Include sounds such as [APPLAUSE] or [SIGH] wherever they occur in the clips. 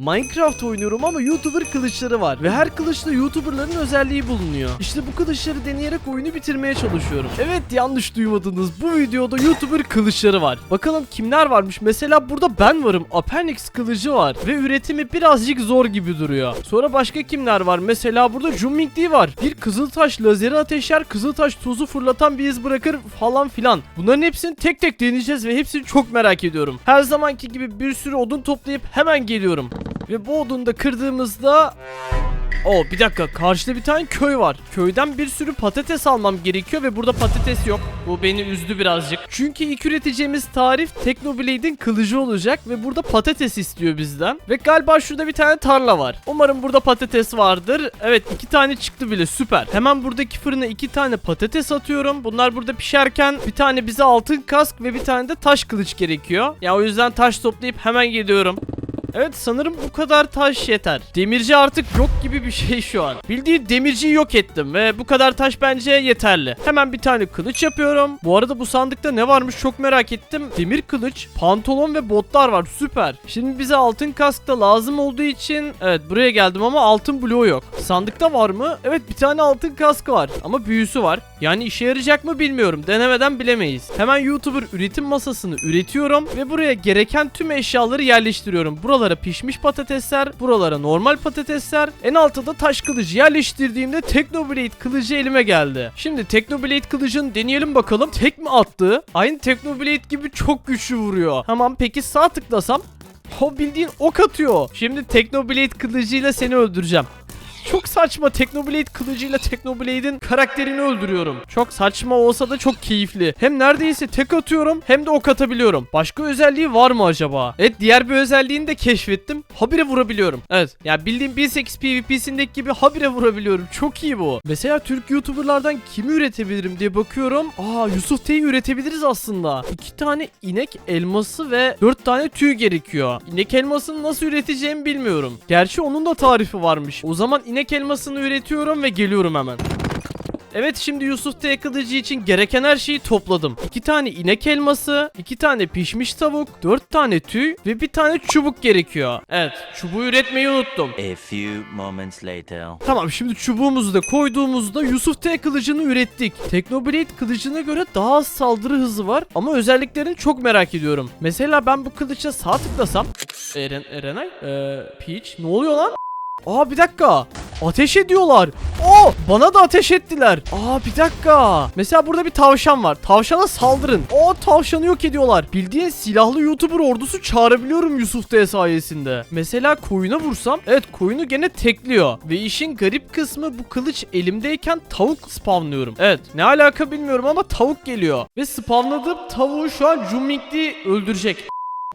Minecraft oynuyorum ama YouTuber kılıçları var. Ve her kılıçta YouTuberların özelliği bulunuyor. İşte bu kılıçları deneyerek oyunu bitirmeye çalışıyorum. Evet yanlış duymadınız. Bu videoda YouTuber kılıçları var. Bakalım kimler varmış. Mesela burada ben varım. Apernix kılıcı var. Ve üretimi birazcık zor gibi duruyor. Sonra başka kimler var? Mesela burada Jumming D var. Bir kızıltaş lazeri ateşler, kızıltaş tozu fırlatan bir iz bırakır falan filan. Bunların hepsini tek tek deneyeceğiz ve hepsini çok merak ediyorum. Her zamanki gibi bir sürü odun toplayıp hemen geliyorum. Ve bu odunu da kırdığımızda... Oo bir dakika karşıda bir tane köy var. Köyden bir sürü patates almam gerekiyor ve burada patates yok. Bu beni üzdü birazcık. Çünkü ilk üreteceğimiz tarif Technoblade'in kılıcı olacak ve burada patates istiyor bizden. Ve galiba şurada bir tane tarla var. Umarım burada patates vardır. Evet iki tane çıktı bile süper. Hemen buradaki fırına iki tane patates atıyorum. Bunlar burada pişerken bir tane bize altın kask ve bir tane de taş kılıç gerekiyor. Ya o yüzden taş toplayıp hemen geliyorum. Evet sanırım bu kadar taş yeter. Demirci artık yok gibi bir şey şu an. Bildiğin demirciyi yok ettim ve bu kadar taş bence yeterli. Hemen bir tane kılıç yapıyorum. Bu arada bu sandıkta ne varmış çok merak ettim. Demir kılıç, pantolon ve botlar var süper. Şimdi bize altın kask da lazım olduğu için evet buraya geldim ama altın bloğu yok. Sandıkta var mı? Evet bir tane altın kask var ama büyüsü var. Yani işe yarayacak mı bilmiyorum. Denemeden bilemeyiz. Hemen YouTuber üretim masasını üretiyorum ve buraya gereken tüm eşyaları yerleştiriyorum. Buralara pişmiş patatesler, buralara normal patatesler, en altta da taş kılıcı yerleştirdiğimde Technoblade kılıcı elime geldi. Şimdi Technoblade kılıcını deneyelim bakalım. Tek mi attı? Aynı Technoblade gibi çok güçlü vuruyor. Tamam peki sağ tıklasam o bildiğin ok atıyor. Şimdi Technoblade kılıcıyla seni öldüreceğim. Çok saçma Technoblade kılıcıyla Technoblade'in karakterini öldürüyorum. Çok saçma olsa da çok keyifli. Hem neredeyse tek atıyorum hem de ok atabiliyorum. Başka özelliği var mı acaba? Evet diğer bir özelliğini de keşfettim. Habire vurabiliyorum. Evet ya bildiğim 1.8 PvP'sindeki gibi habire vurabiliyorum. Çok iyi bu. Mesela Türk YouTuber'lardan kimi üretebilirim diye bakıyorum. Aa Yusuf T'yi üretebiliriz aslında. İki tane inek elması ve dört tane tüy gerekiyor. İnek elmasını nasıl üreteceğimi bilmiyorum. Gerçi onun da tarifi varmış. O zaman inek elmasını üretiyorum ve geliyorum hemen. Evet şimdi Yusuf T kılıcı için gereken her şeyi topladım. İki tane inek elması, iki tane pişmiş tavuk, dört tane tüy ve bir tane çubuk gerekiyor. Evet çubuğu üretmeyi unuttum. A few moments later. Tamam şimdi çubuğumuzu da koyduğumuzda Yusuf T kılıcını ürettik. Technoblade kılıcına göre daha az saldırı hızı var ama özelliklerini çok merak ediyorum. Mesela ben bu kılıça sağ tıklasam Eren Erenay ee, Peach ne oluyor lan? Aa bir dakika. Ateş ediyorlar. Oo bana da ateş ettiler. Aa bir dakika. Mesela burada bir tavşan var. Tavşana saldırın. O tavşanı yok ediyorlar. Bildiğin silahlı YouTuber ordusu çağırabiliyorum Yusuf D sayesinde. Mesela koyuna vursam evet koyunu gene tekliyor. Ve işin garip kısmı bu kılıç elimdeyken tavuk spawnlıyorum. Evet ne alaka bilmiyorum ama tavuk geliyor. Ve spawnladığım tavuğu şu an Jumingli öldürecek.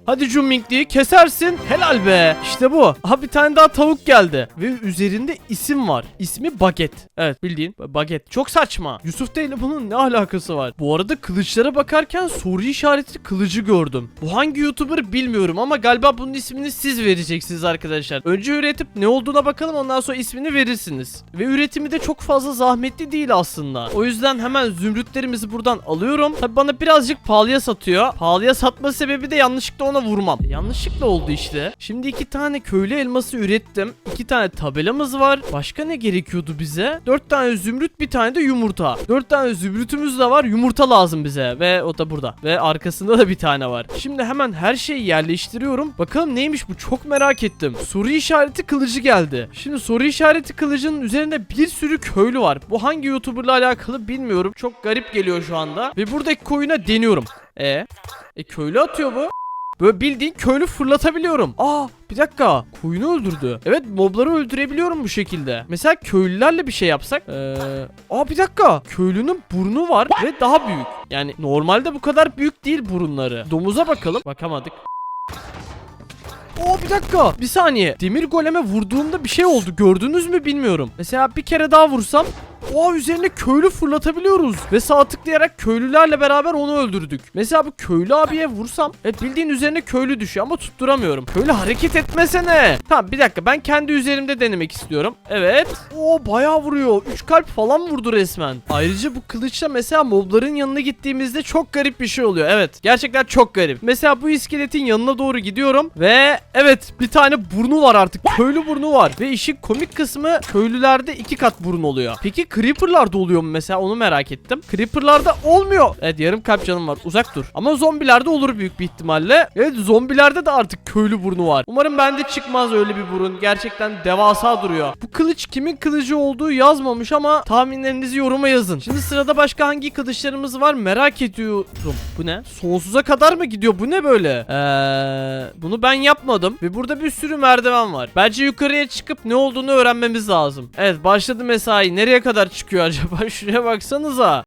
Hadi Jummingli'yi kesersin. Helal be. İşte bu. Aha bir tane daha tavuk geldi. Ve üzerinde isim var. İsmi Baget. Evet bildiğin Baget. Çok saçma. Yusuf ile bunun ne alakası var? Bu arada kılıçlara bakarken soru işareti kılıcı gördüm. Bu hangi YouTuber bilmiyorum ama galiba bunun ismini siz vereceksiniz arkadaşlar. Önce üretip ne olduğuna bakalım ondan sonra ismini verirsiniz. Ve üretimi de çok fazla zahmetli değil aslında. O yüzden hemen zümrütlerimizi buradan alıyorum. Tabi bana birazcık pahalıya satıyor. Pahalıya satma sebebi de yanlışlıkla ona vurmam. Yanlışlıkla oldu işte. Şimdi iki tane köylü elması ürettim. İki tane tabelamız var. Başka ne gerekiyordu bize? Dört tane zümrüt bir tane de yumurta. Dört tane zümrütümüz de var. Yumurta lazım bize. Ve o da burada. Ve arkasında da bir tane var. Şimdi hemen her şeyi yerleştiriyorum. Bakalım neymiş bu çok merak ettim. Soru işareti kılıcı geldi. Şimdi soru işareti kılıcının üzerinde bir sürü köylü var. Bu hangi YouTuber'la alakalı bilmiyorum. Çok garip geliyor şu anda. Ve buradaki koyuna deniyorum. E, e köylü atıyor bu. Böyle bildiğin köylü fırlatabiliyorum. Aa bir dakika. Koyunu öldürdü. Evet mobları öldürebiliyorum bu şekilde. Mesela köylülerle bir şey yapsak. Ee, aa bir dakika. Köylünün burnu var ve daha büyük. Yani normalde bu kadar büyük değil burunları. Domuza bakalım. Bakamadık. Oo bir dakika. Bir saniye. Demir goleme vurduğumda bir şey oldu. Gördünüz mü bilmiyorum. Mesela bir kere daha vursam Oha üzerine köylü fırlatabiliyoruz. Ve sağ tıklayarak köylülerle beraber onu öldürdük. Mesela bu köylü abiye vursam. Evet bildiğin üzerine köylü düşüyor ama tutturamıyorum. Köylü hareket etmesene. Tamam bir dakika ben kendi üzerimde denemek istiyorum. Evet. Oo bayağı vuruyor. 3 kalp falan vurdu resmen. Ayrıca bu kılıçla mesela mobların yanına gittiğimizde çok garip bir şey oluyor. Evet gerçekten çok garip. Mesela bu iskeletin yanına doğru gidiyorum ve evet bir tane burnu var artık. Köylü burnu var. Ve işin komik kısmı köylülerde iki kat burun oluyor. Peki creeperlarda oluyor mu mesela onu merak ettim. Creeperlarda olmuyor. Evet yarım kalp canım var uzak dur. Ama zombilerde olur büyük bir ihtimalle. Evet zombilerde de artık köylü burnu var. Umarım bende çıkmaz öyle bir burun. Gerçekten devasa duruyor. Bu kılıç kimin kılıcı olduğu yazmamış ama tahminlerinizi yoruma yazın. Şimdi sırada başka hangi kılıçlarımız var merak ediyorum. Bu ne? Sonsuza kadar mı gidiyor? Bu ne böyle? Eee bunu ben yapmadım ve burada bir sürü merdiven var. Bence yukarıya çıkıp ne olduğunu öğrenmemiz lazım. Evet başladı mesai. Nereye kadar çıkıyor acaba? [LAUGHS] Şuraya baksanıza.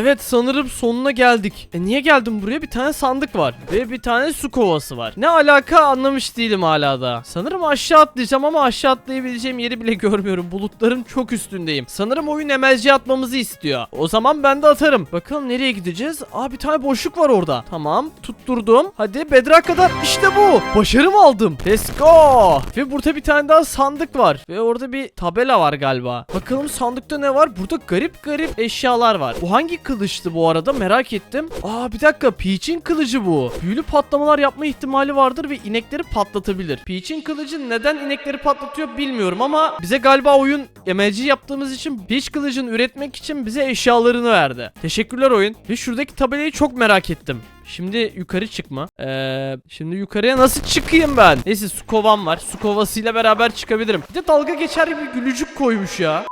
Evet sanırım sonuna geldik. E niye geldim buraya? Bir tane sandık var. Ve bir tane su kovası var. Ne alaka anlamış değilim hala da. Sanırım aşağı atlayacağım ama aşağı atlayabileceğim yeri bile [LAUGHS] görmüyorum. Bulutların çok üstündeyim. Sanırım oyun emelci atmamızı istiyor. O zaman ben de atarım. Bakalım nereye gideceğiz? Aa bir tane boşluk var orada. Tamam tutturdum. Hadi bedrak kadar. İşte bu. Başarım aldım. Let's go. Ve burada bir tane daha sandık var. Ve orada bir tabela var galiba. Bakalım sandıkta ne var? Burada garip garip eşyalar var. Bu hangi kılıçtı bu arada merak ettim. Aa bir dakika Peach'in kılıcı bu. Büyülü patlamalar yapma ihtimali vardır ve inekleri patlatabilir. Peach'in kılıcı neden inekleri patlatıyor bilmiyorum ama bize galiba oyun emelci yaptığımız için Peach kılıcını üretmek için bize eşyalarını verdi. Teşekkürler oyun. Ve şuradaki tabelayı çok merak ettim. Şimdi yukarı çıkma. Ee, şimdi yukarıya nasıl çıkayım ben? Neyse su kovam var. Su kovasıyla beraber çıkabilirim. Bir de dalga geçer bir gülücük koymuş ya.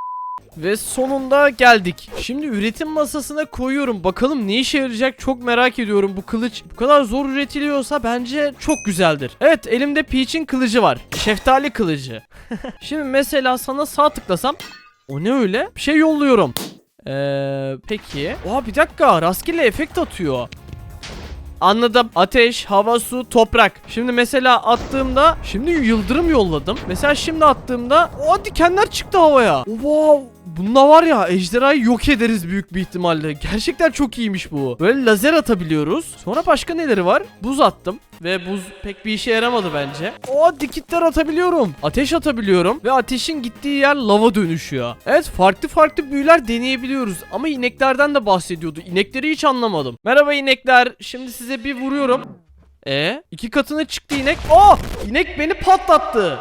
Ve sonunda geldik. Şimdi üretim masasına koyuyorum. Bakalım ne işe yarayacak çok merak ediyorum. Bu kılıç bu kadar zor üretiliyorsa bence çok güzeldir. Evet elimde Peach'in kılıcı var. Şeftali kılıcı. [LAUGHS] Şimdi mesela sana sağ tıklasam. O ne öyle? Bir şey yolluyorum. Ee, peki. Oha bir dakika rastgele efekt atıyor. Anladım. Ateş, hava, su, toprak. Şimdi mesela attığımda şimdi yıldırım yolladım. Mesela şimdi attığımda o dikenler çıktı havaya. Wow. Bunda var ya ejderhayı yok ederiz büyük bir ihtimalle. Gerçekten çok iyiymiş bu. Böyle lazer atabiliyoruz. Sonra başka neleri var? Buz attım. Ve buz pek bir işe yaramadı bence. O dikitler atabiliyorum. Ateş atabiliyorum. Ve ateşin gittiği yer lava dönüşüyor. Evet farklı farklı büyüler deneyebiliyoruz. Ama ineklerden de bahsediyordu. İnekleri hiç anlamadım. Merhaba inekler. Şimdi size bir vuruyorum. E iki katına çıktı inek. Oh! İnek beni patlattı.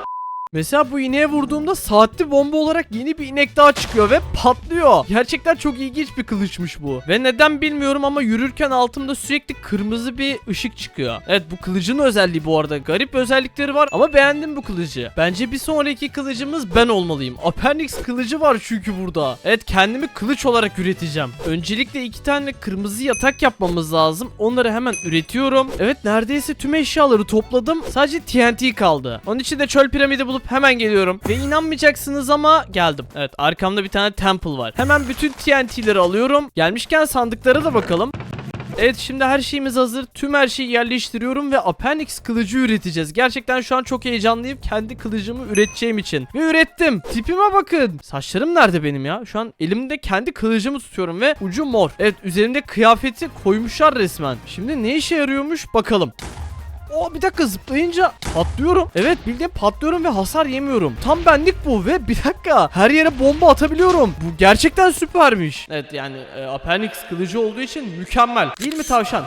Mesela bu ineğe vurduğumda saatli bomba olarak yeni bir inek daha çıkıyor ve patlıyor. Gerçekten çok ilginç bir kılıçmış bu. Ve neden bilmiyorum ama yürürken altımda sürekli kırmızı bir ışık çıkıyor. Evet bu kılıcın özelliği bu arada. Garip özellikleri var ama beğendim bu kılıcı. Bence bir sonraki kılıcımız ben olmalıyım. Apernix kılıcı var çünkü burada. Evet kendimi kılıç olarak üreteceğim. Öncelikle iki tane kırmızı yatak yapmamız lazım. Onları hemen üretiyorum. Evet neredeyse tüm eşyaları topladım. Sadece TNT kaldı. Onun için de çöl piramidi bulup hemen geliyorum. Ve inanmayacaksınız ama geldim. Evet arkamda bir tane temple var. Hemen bütün TNT'leri alıyorum. Gelmişken sandıklara da bakalım. Evet şimdi her şeyimiz hazır. Tüm her şeyi yerleştiriyorum ve Appendix kılıcı üreteceğiz. Gerçekten şu an çok heyecanlıyım kendi kılıcımı üreteceğim için. Ve ürettim. Tipime bakın. Saçlarım nerede benim ya? Şu an elimde kendi kılıcımı tutuyorum ve ucu mor. Evet üzerimde kıyafeti koymuşlar resmen. Şimdi ne işe yarıyormuş bakalım. O bir dakika zıplayınca patlıyorum. Evet bildiğin patlıyorum ve hasar yemiyorum. Tam benlik bu ve bir dakika her yere bomba atabiliyorum. Bu gerçekten süpermiş. Evet yani e, Appendix kılıcı olduğu için mükemmel. Değil mi tavşan?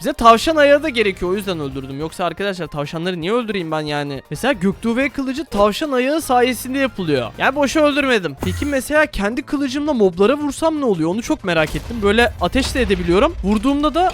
Bize tavşan ayağı da gerekiyor o yüzden öldürdüm. Yoksa arkadaşlar tavşanları niye öldüreyim ben yani? Mesela Göktuğ kılıcı tavşan ayağı sayesinde yapılıyor. Yani boşa öldürmedim. Peki mesela kendi kılıcımla moblara vursam ne oluyor? Onu çok merak ettim. Böyle ateş de edebiliyorum. Vurduğumda da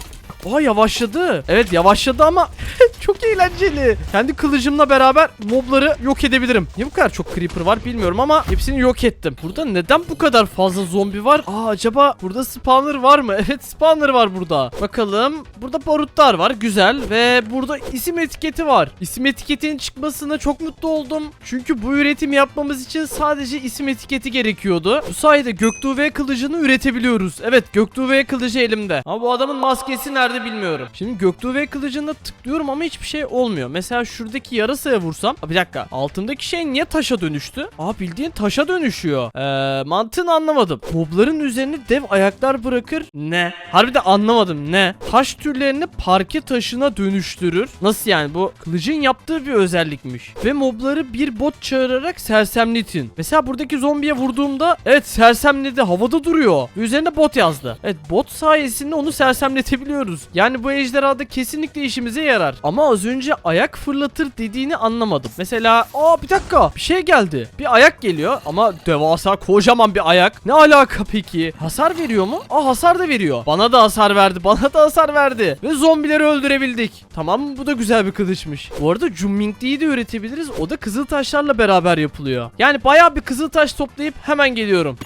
Aa yavaşladı. Evet yavaşladı ama [LAUGHS] çok eğlenceli. Kendi kılıcımla beraber mobları yok edebilirim. Niye bu kadar çok creeper var bilmiyorum ama hepsini yok ettim. Burada neden bu kadar fazla zombi var? Aa acaba burada spawner var mı? [LAUGHS] Evet spawner var burada. Bakalım. Burada barutlar var. Güzel. Ve burada isim etiketi var. İsim etiketinin çıkmasına çok mutlu oldum. Çünkü bu üretim yapmamız için sadece isim etiketi gerekiyordu. Bu sayede Göktuğ V kılıcını üretebiliyoruz. Evet Göktuğ V kılıcı elimde. Ama bu adamın maskesi nerede bilmiyorum. Şimdi Göktuğ V kılıcına tıklıyorum ama hiç hiçbir şey olmuyor. Mesela şuradaki yarasaya vursam. Aa, bir dakika. Altındaki şey niye taşa dönüştü? Aa bildiğin taşa dönüşüyor. Eee mantığını anlamadım. Mobların üzerine dev ayaklar bırakır. Ne? Harbiden anlamadım. Ne? Taş türlerini parke taşına dönüştürür. Nasıl yani? Bu kılıcın yaptığı bir özellikmiş. Ve mobları bir bot çağırarak sersemletin. Mesela buradaki zombiye vurduğumda evet sersemledi. Havada duruyor. Ve üzerine bot yazdı. Evet bot sayesinde onu sersemletebiliyoruz. Yani bu ejderhada kesinlikle işimize yarar. Ama az önce ayak fırlatır dediğini anlamadım. Mesela aa bir dakika bir şey geldi. Bir ayak geliyor ama devasa kocaman bir ayak. Ne alaka peki? Hasar veriyor mu? Aa hasar da veriyor. Bana da hasar verdi. [LAUGHS] Bana da hasar verdi. Ve zombileri öldürebildik. Tamam? Bu da güzel bir kılıçmış. Bu arada Jumming'liyi de üretebiliriz. O da kızıl taşlarla beraber yapılıyor. Yani bayağı bir kızıl taş toplayıp hemen geliyorum.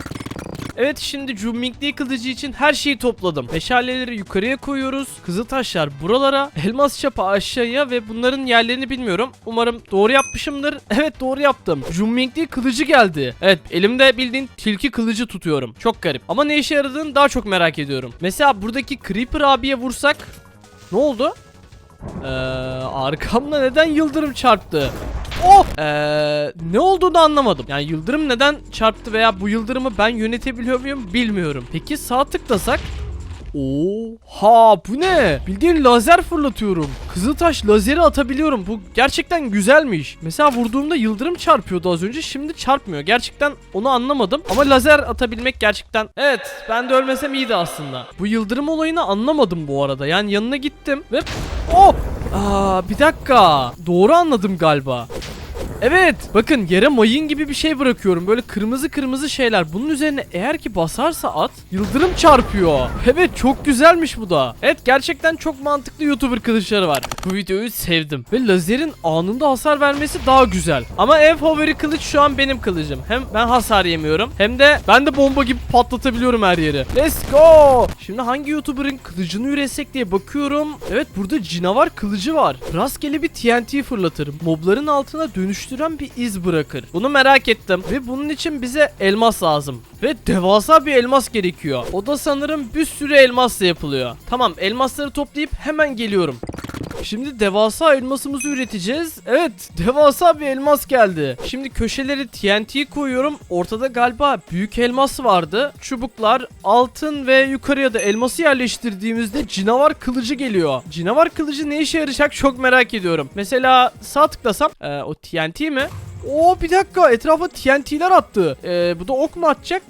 Evet şimdi Jummingli kılıcı için her şeyi topladım. Meşaleleri yukarıya koyuyoruz. Kızıl taşlar buralara. Elmas çapa aşağıya ve bunların yerlerini bilmiyorum. Umarım doğru yapmışımdır. [LAUGHS] Evet doğru yaptım. Jummingli kılıcı geldi. Evet elimde bildiğin tilki kılıcı tutuyorum. Çok garip. Ama ne işe yaradığını daha çok merak ediyorum. Mesela buradaki Creeper abiye vursak ne oldu? Ee, arkamda neden yıldırım çarptı? Oh! Ee, ne olduğunu anlamadım. Yani yıldırım neden çarptı veya bu yıldırımı ben yönetebiliyor muyum bilmiyorum. Peki sağ tıklasak? Oha bu ne? Bildiğin lazer fırlatıyorum. Kızıltaş lazeri atabiliyorum. Bu gerçekten güzelmiş. Mesela vurduğumda yıldırım çarpıyordu az önce. Şimdi çarpmıyor. Gerçekten onu anlamadım. Ama lazer atabilmek gerçekten... Evet ben de ölmesem iyiydi aslında. Bu yıldırım olayını anlamadım bu arada. Yani yanına gittim ve... Oh! Aa, bir dakika. Doğru anladım galiba. Evet bakın yere mayın gibi bir şey bırakıyorum. Böyle kırmızı kırmızı şeyler. Bunun üzerine eğer ki basarsa at yıldırım çarpıyor. Evet çok güzelmiş bu da. Evet gerçekten çok mantıklı youtuber kılıçları var. Bu videoyu sevdim. Ve lazerin anında hasar vermesi daha güzel. Ama en favori kılıç şu an benim kılıcım. Hem ben hasar yemiyorum hem de ben de bomba gibi patlatabiliyorum her yeri. Let's go! Şimdi hangi youtuberın kılıcını üretsek diye bakıyorum. Evet burada cinavar kılıcı var. Rastgele bir TNT fırlatır Mobların altına dönüştüren bir iz bırakır. Bunu merak ettim ve bunun için bize elmas lazım. Ve devasa bir elmas gerekiyor. O da sanırım bir sürü elmasla yapılıyor. Tamam elmasları toplayıp hemen geliyorum Şimdi devasa elmasımızı üreteceğiz. Evet, devasa bir elmas geldi. Şimdi köşeleri TNT koyuyorum. Ortada galiba büyük elmas vardı. Çubuklar, altın ve yukarıya da elması yerleştirdiğimizde cinavar kılıcı geliyor. Cinavar kılıcı ne işe yarayacak çok merak ediyorum. Mesela sağ tıklasam, Ee, o TNT mi? Oo bir dakika etrafa TNT'ler attı. Ee, bu da ok mu atacak?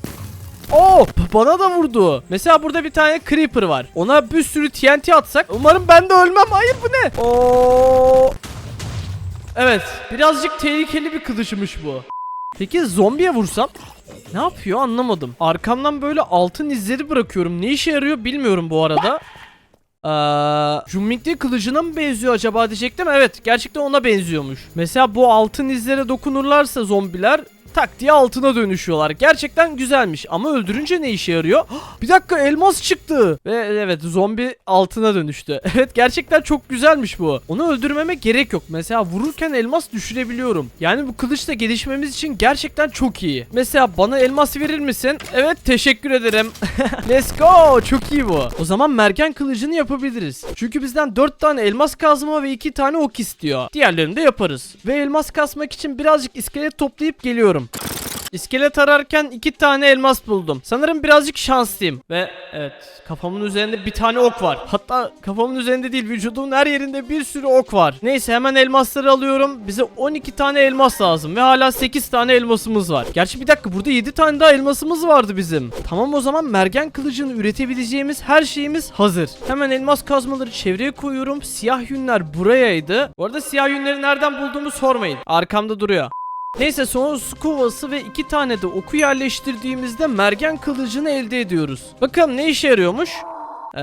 Oo bana da vurdu. Mesela burada bir tane creeper var. Ona bir sürü TNT atsak umarım ben de ölmem. Hayır bu ne? Oo. Evet, birazcık tehlikeli bir kılıçmış bu. Peki zombiye vursam ne yapıyor anlamadım. Arkamdan böyle altın izleri bırakıyorum. Ne işe yarıyor bilmiyorum bu arada. Ee, Jummingli kılıcına mı benziyor acaba diyecektim. Evet gerçekten ona benziyormuş. Mesela bu altın izlere dokunurlarsa zombiler tak diye altına dönüşüyorlar. Gerçekten güzelmiş ama öldürünce ne işe yarıyor? [GASPS] Bir dakika elmas çıktı. Ve evet zombi altına dönüştü. [LAUGHS] Evet gerçekten çok güzelmiş bu. Onu öldürmeme gerek yok. Mesela vururken elmas düşürebiliyorum. Yani bu kılıçla gelişmemiz için gerçekten çok iyi. Mesela bana elmas verir misin? Evet teşekkür ederim. [LAUGHS] Let's go. Çok iyi bu. O zaman merken kılıcını yapabiliriz. Çünkü bizden 4 tane elmas kazma ve 2 tane ok istiyor. Diğerlerini de yaparız. Ve elmas kasmak için birazcık iskelet toplayıp geliyorum. İskelet ararken iki tane elmas buldum. Sanırım birazcık şanslıyım. Ve evet kafamın üzerinde bir tane ok var. Hatta kafamın üzerinde değil vücudumun her yerinde bir sürü ok var. Neyse hemen elmasları alıyorum. Bize 12 tane elmas lazım ve hala 8 tane elmasımız var. Gerçi bir dakika burada 7 tane daha elmasımız vardı bizim. Tamam o zaman mergen kılıcını üretebileceğimiz her şeyimiz hazır. Hemen elmas kazmaları çevreye koyuyorum. Siyah yünler burayaydı. Bu arada siyah yünleri nereden bulduğumu sormayın. Arkamda duruyor. Neyse su kovası ve iki tane de oku yerleştirdiğimizde mergen kılıcını elde ediyoruz. Bakalım ne işe yarıyormuş? Ee,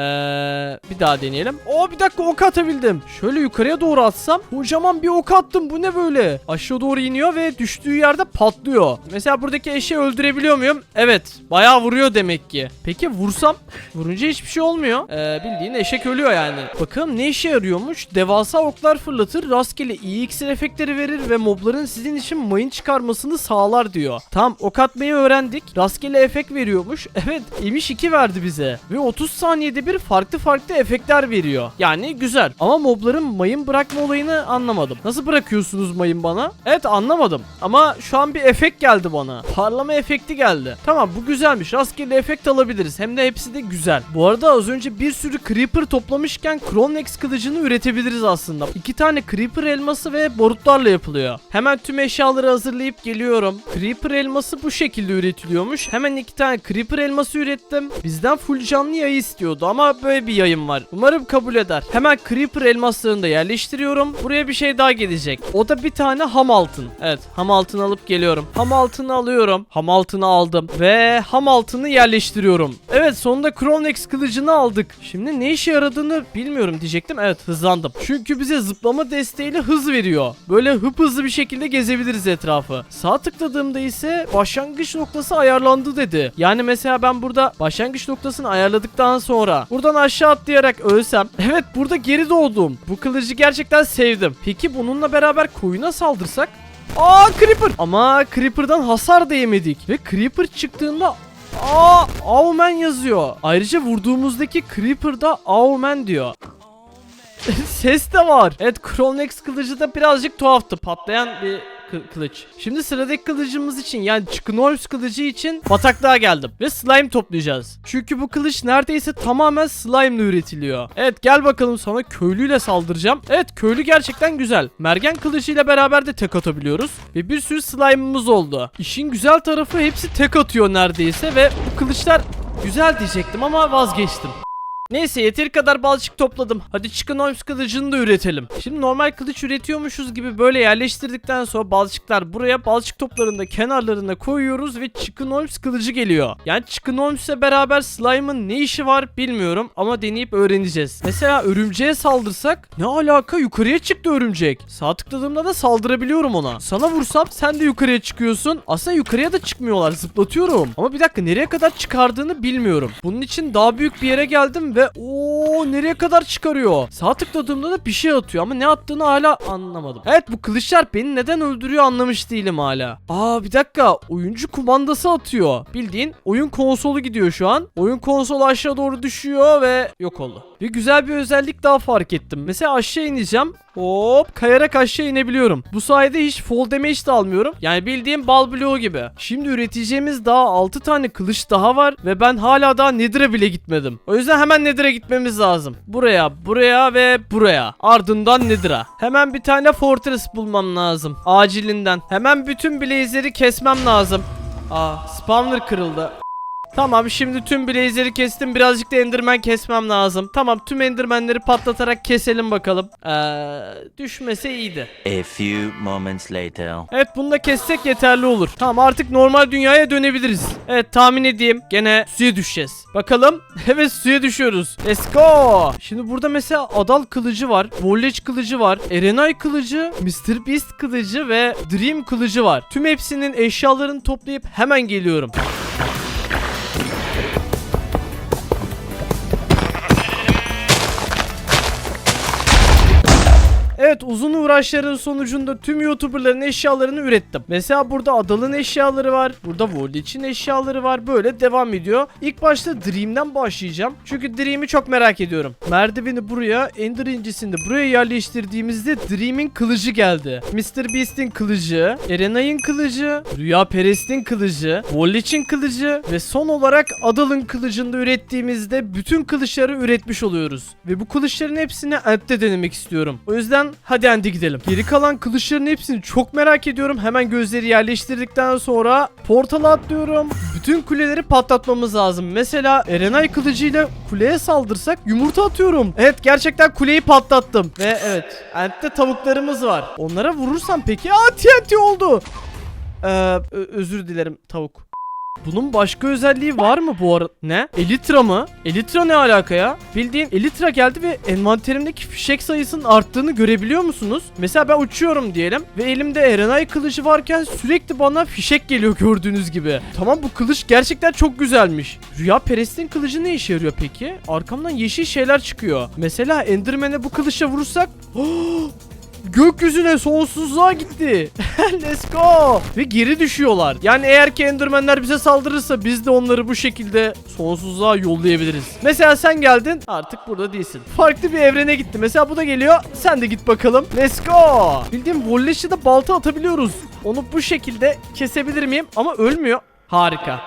bir daha deneyelim. Oo bir dakika ok atabildim. Şöyle yukarıya doğru atsam. Kocaman bir ok attım. Bu ne böyle? Aşağı doğru iniyor ve düştüğü yerde patlıyor. Mesela buradaki eşeği öldürebiliyor muyum? Evet. Bayağı vuruyor demek ki. Peki vursam? Vurunca hiçbir şey olmuyor. Ee, bildiğin eşek ölüyor yani. Bakalım ne işe yarıyormuş? Devasa oklar fırlatır. Rastgele iyi efektleri verir ve mobların sizin için mayın çıkarmasını sağlar diyor. Tamam ok atmayı öğrendik. Rastgele efekt veriyormuş. [LAUGHS] Evet. emiş 2 verdi bize. Ve 30 saniyede ikide bir farklı farklı efektler veriyor. Yani güzel. Ama mobların mayın bırakma olayını anlamadım. Nasıl bırakıyorsunuz mayın bana? Evet anlamadım. Ama şu an bir efekt geldi bana. Parlama efekti geldi. Tamam bu güzelmiş. Rastgele efekt alabiliriz. Hem de hepsi de güzel. Bu arada az önce bir sürü creeper toplamışken Cronex kılıcını üretebiliriz aslında. İki tane creeper elması ve borutlarla yapılıyor. Hemen tüm eşyaları hazırlayıp geliyorum. Creeper elması bu şekilde üretiliyormuş. Hemen iki tane creeper elması ürettim. Bizden full canlı yayı istiyordu ama böyle bir yayım var. Umarım kabul eder. Hemen creeper elmaslarını da yerleştiriyorum. Buraya bir şey daha gelecek. O da bir tane ham altın. Evet ham altın alıp geliyorum. Ham altını alıyorum. Ham altını aldım. Ve ham altını yerleştiriyorum. Evet sonunda Cronex kılıcını aldık. Şimdi ne işe yaradığını bilmiyorum diyecektim. Evet hızlandım. Çünkü bize zıplama desteğiyle hız veriyor. Böyle hıp hızlı bir şekilde gezebiliriz etrafı. Sağ tıkladığımda ise başlangıç noktası ayarlandı dedi. Yani mesela ben burada başlangıç noktasını ayarladıktan sonra buradan aşağı atlayarak ölsem. [LAUGHS] Evet burada geri doğdum. Bu kılıcı gerçekten sevdim. Peki bununla beraber koyuna saldırsak? Aa Creeper! Ama Creeper'dan hasar da yemedik. Ve Creeper çıktığında Aa Owman yazıyor. Ayrıca vurduğumuzdaki Creeper'da Owman diyor. [LAUGHS] Ses de var. Evet Kronex kılıcı da birazcık tuhaftı. Patlayan bir kılıç. Şimdi sıradaki kılıcımız için yani Çıkınorms kılıcı için bataklığa geldim. Ve slime toplayacağız. Çünkü bu kılıç neredeyse tamamen slime ile üretiliyor. Evet gel bakalım sana köylüyle saldıracağım. Evet köylü gerçekten güzel. Mergen kılıcıyla beraber de tek atabiliyoruz. Ve bir sürü slime'ımız oldu. İşin güzel tarafı hepsi tek atıyor neredeyse ve bu kılıçlar güzel diyecektim ama vazgeçtim. Neyse yeteri kadar balçık topladım. Hadi çıkın Holmes kılıcını da üretelim. Şimdi normal kılıç üretiyormuşuz gibi böyle yerleştirdikten sonra balçıklar buraya balçık toplarını da kenarlarına koyuyoruz ve çıkın Holmes kılıcı geliyor. Yani çıkın Holmes'le beraber slime'ın ne işi var bilmiyorum ama deneyip öğreneceğiz. Mesela örümceğe saldırsak ne alaka yukarıya çıktı örümcek. Sağ tıkladığımda da saldırabiliyorum ona. Sana vursam sen de yukarıya çıkıyorsun. Aslında yukarıya da çıkmıyorlar zıplatıyorum. Ama bir dakika nereye kadar çıkardığını bilmiyorum. Bunun için daha büyük bir yere geldim ve o nereye kadar çıkarıyor. Sağ tıkladığımda da bir şey atıyor ama ne attığını hala anlamadım. Evet bu kılıçlar beni neden öldürüyor anlamış değilim hala. Aa bir dakika oyuncu kumandası atıyor. Bildiğin oyun konsolu gidiyor şu an. Oyun konsolu aşağı doğru düşüyor ve yok oldu. Bir güzel bir özellik daha fark ettim. Mesela aşağı ineceğim. Hop kayarak aşağı inebiliyorum. Bu sayede hiç fall damage de almıyorum. Yani bildiğim bal bloğu gibi. Şimdi üreteceğimiz daha 6 tane kılıç daha var ve ben hala daha Nether'a bile gitmedim. O yüzden hemen Nether'a gitmemiz lazım. Buraya, buraya ve buraya. Ardından Nether'a. Hemen bir tane fortress bulmam lazım. Acilinden. Hemen bütün blazer'i kesmem lazım. Aa, spawner kırıldı. Tamam şimdi tüm blazer'i kestim birazcık da enderman kesmem lazım. Tamam tüm endermanleri patlatarak keselim bakalım. Ee, düşmese iyiydi. A few moments later. Evet bunu da kessek yeterli olur. Tamam artık normal dünyaya dönebiliriz. Evet tahmin edeyim gene suya düşeceğiz. Bakalım. [LAUGHS] Evet suya düşüyoruz. Let's go. Şimdi burada mesela Adal kılıcı var. Volley kılıcı var. Erenay kılıcı, Mr. Beast kılıcı ve Dream kılıcı var. Tüm hepsinin eşyalarını toplayıp hemen geliyorum. Evet uzun uğraşların sonucunda tüm YouTuber'ların eşyalarını ürettim. Mesela burada Adal'ın eşyaları var. Burada Wallach'in eşyaları var. Böyle devam ediyor. İlk başta Dream'den başlayacağım. Çünkü Dream'i çok merak ediyorum. Merdiveni buraya, Ender incisini buraya yerleştirdiğimizde Dream'in kılıcı geldi. Mr. Beast'in kılıcı, Erenay'ın kılıcı, Rüya Perest'in kılıcı, Wallach'in kılıcı ve son olarak Adal'ın kılıcını da ürettiğimizde bütün kılıçları üretmiş oluyoruz. Ve bu kılıçların hepsini Ent'te denemek istiyorum. O yüzden hadi Ent'e gidelim. Geri kalan kılıçların hepsini çok merak ediyorum. Hemen gözleri yerleştirdikten sonra portala atlıyorum. Bütün kuleleri patlatmamız lazım. Mesela Erenay kılıcıyla kuleye saldırsak yumurta atıyorum. Evet gerçekten kuleyi patlattım. Ve evet Ent'te tavuklarımız var. Onlara vurursam peki? Aa TNT oldu. Ee, özür dilerim tavuk. Bunun başka özelliği var mı bu arada? Ne? Elitra mı? Elitra ne alaka ya? Bildiğin Elitra geldi ve envanterimdeki fişek sayısının arttığını görebiliyor musunuz? Mesela ben uçuyorum diyelim ve elimde Erenay kılıcı varken sürekli bana fişek geliyor gördüğünüz gibi. Tamam bu kılıç gerçekten çok güzelmiş. Rüya Perest'in kılıcı ne işe yarıyor peki? Arkamdan yeşil şeyler çıkıyor. Mesela Enderman'e bu kılıçla vurursak [GASPS] [GASPS] gökyüzüne sonsuzluğa gitti. [LAUGHS] Let's go. Ve geri düşüyorlar. Yani eğer ki Endermenler bize saldırırsa biz de onları bu şekilde sonsuzluğa yollayabiliriz. Mesela sen geldin artık burada değilsin. Farklı bir evrene gitti. Mesela bu da geliyor. Sen de git bakalım. Let's go. Bildiğim Wolleş'e de balta atabiliyoruz. Onu bu şekilde kesebilir miyim? Ama ölmüyor. Harika.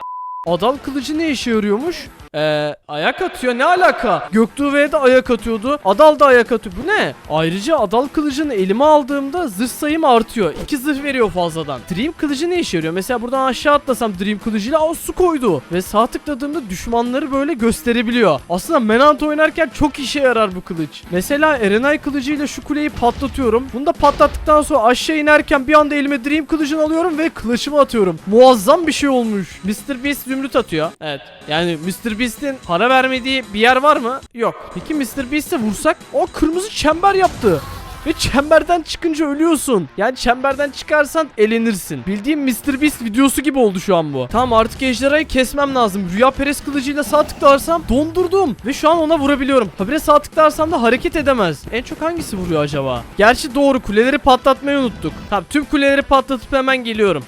Adal kılıcı ne işe yarıyormuş? Ee, ayak atıyor ne alaka? Göktuğ V'de ayak atıyordu. Adal da ayak atıyor. Bu ne? Ayrıca Adal kılıcını elime aldığımda zırh sayım artıyor. İki zırh veriyor fazladan. Dream kılıcı ne işe yarıyor? Mesela buradan aşağı atlasam Dream kılıcıyla o su koydu. Ve sağ tıkladığımda düşmanları böyle gösterebiliyor. Aslında Menant oynarken çok işe yarar bu kılıç. Mesela Erenay kılıcıyla şu kuleyi patlatıyorum. Bunu da patlattıktan sonra aşağı inerken bir anda elime Dream kılıcını alıyorum ve kılıçımı atıyorum. Muazzam bir şey olmuş. Mr. Beast zümrüt atıyor. Evet. Yani Mr. Beast'in para vermediği bir yer var mı? Yok. Peki Mr. Beast'e vursak o kırmızı çember yaptı. Ve çemberden çıkınca ölüyorsun. Yani çemberden çıkarsan elenirsin. Bildiğim Mr. Beast videosu gibi oldu şu an bu. Tamam artık ejderhayı kesmem lazım. Rüya Perez kılıcıyla sağ tıklarsam dondurdum. Ve şu an ona vurabiliyorum. Habire sağ tıklarsam da hareket edemez. En çok hangisi vuruyor acaba? Gerçi doğru kuleleri patlatmayı unuttuk. Tamam tüm kuleleri patlatıp hemen geliyorum.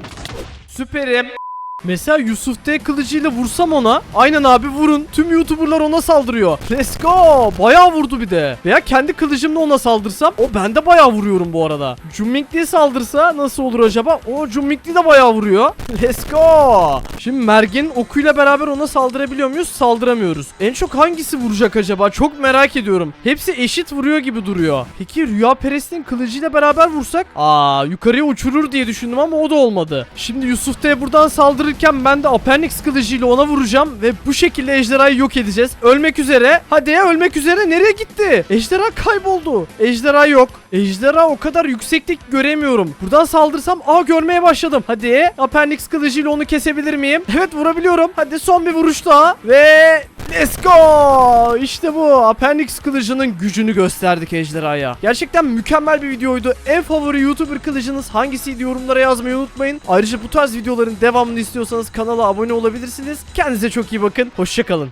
Süperim. Mesela Yusuf T kılıcıyla vursam ona Aynen abi vurun Tüm youtuberlar ona saldırıyor. Let's go! Bayağı vurdu bir de. Veya kendi kılıcımla ona saldırsam O ben de bayağı vuruyorum bu arada. Jummingli saldırsa nasıl olur acaba? O Jummingli de bayağı vuruyor. [LAUGHS] Let's go! Şimdi Mergen'in okuyla beraber ona saldırabiliyor muyuz? Saldıramıyoruz. En çok hangisi vuracak acaba? Çok merak ediyorum. Hepsi eşit vuruyor gibi duruyor. Peki Rüya Perest'in kılıcıyla beraber vursak? Aa yukarıya uçurur diye düşündüm ama o da olmadı. Şimdi Yusuf T buradan saldırırken ben de Apernix kılıcıyla ona vuracağım ve bu şekilde ejderhayı yok edeceğiz. Ölmek üzere. Hadi ya ölmek üzere. Nereye gitti? Ejderha kayboldu. Ejderha yok. Ejderha o kadar yükseklik göremiyorum. Buradan saldırsam aa görmeye başladım. Hadi Apernix kılıcıyla onu kesebilir miyim? [LAUGHS] Evet vurabiliyorum. Hadi son bir vuruş daha ve Let's go! İşte bu. Apernix kılıcının gücünü gösterdik ejderhaya. Gerçekten mükemmel bir videoydu. En favori YouTuber kılıcınız hangisiydi yorumlara yazmayı unutmayın. Ayrıca bu tarz videoların devamını istiyorsanız kanala abone olabilirsiniz. Kendinize çok iyi bakın. Hoşçakalın.